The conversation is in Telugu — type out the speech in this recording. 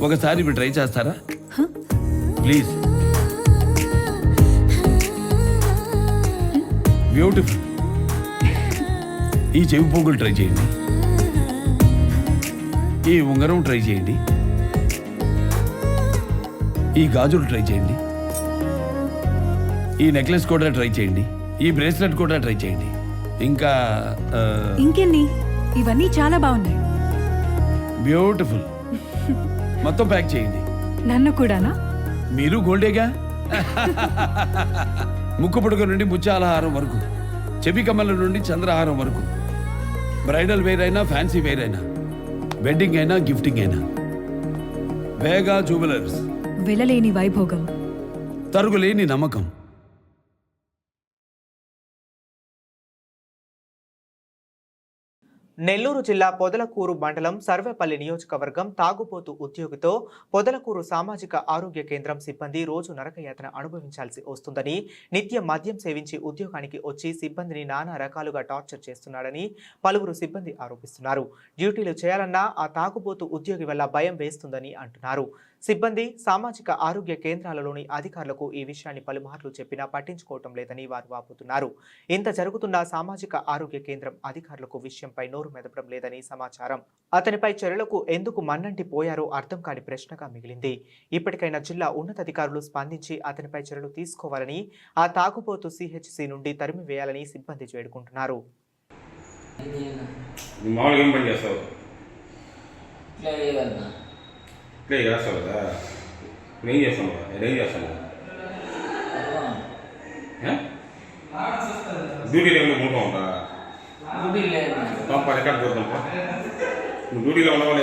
ఒకసారి ఇప్పుడు ట్రై చేస్తారా? ప్లీజ్. బ్యూటిఫుల్. ఈ చెవి పోగులు ట్రై చేయండి. ఈ ఉంగరం ట్రై చేయండి. ఈ గాజులు ట్రై చేయండి. ఈ నెక్లెస్ కూడా ట్రై చేయండి. ఈ బ్రేస్లెట్ కూడా ట్రై చేయండి. ఇంకా ఇంకెన్ని? ఇవన్నీ చాలా బాగున్నాయి. బ్యూటిఫుల్. మొత్తం ప్యాక్ చేయండి. నన్ను కూడానా? మీరు గోల్డేగా? ముక్కు పుడక నుండి ముత్యాలహారం వరకు చెవి కమ్మల నుండి చంద్రహారం వరకు. బ్రైడల్ వేర్ అయినా ఫ్యాన్సీ వేర్ అయినా వెడ్డింగ్ అయినా గిఫ్టింగ్ అయినా. వేగా జువెలర్స్ వెళ్ళలేని వైభోగం. తరుగులేని నమ్మకం. నెల్లూరు జిల్లా పొదలకూరు మండలం సర్వేపల్లి నియోజకవర్గం తాగుబోతు ఉద్యోగితో పొదలకూరు సామాజిక ఆరోగ్య కేంద్రం సిబ్బంది రోజు నరకయాతన అనుభవించాల్సి వస్తుందని నిత్యం మద్యం సేవించి ఉద్యోగానికి వచ్చి సిబ్బందిని నానా రకాలుగా టార్చర్ చేస్తున్నాడని పలువురు సిబ్బంది ఆరోపిస్తున్నారు. డ్యూటీలు చేయాలన్నా ఆ తాగుబోతు ఉద్యోగి వల్ల భయం వేస్తుందని అంటున్నారు. సిబ్బంది సామాజిక ఆరోగ్య కేంద్రాలలోని అధికారులకు ఈ విషయాన్ని పలుమార్లు చెప్పినా పట్టించుకోవటం లేదని వారు వాపోతున్నారు. ఇంత జరుగుతున్న సామాజిక ఆరోగ్య కేంద్రం అధికారులకు విషయంపై నోరు మెదపడం లేదని సమాచారం. అతనిపై చర్యలకు ఎందుకు మన్నంటి పోయారో అర్థం కాని ప్రశ్నగా మిగిలింది. ఇప్పటికైనా జిల్లా ఉన్నతాధికారులు స్పందించి అతనిపై చర్యలు తీసుకోవాలని ఆ తాగుబోతు సిహెచ్సి నుండి తరిమివేయాలని సిబ్బంది వేడుకుంటున్నారు? డ్యూటీ టైంలో ఉంటా ఉంటా డ్యూటీ లేదు. vamos. No, no, no, no,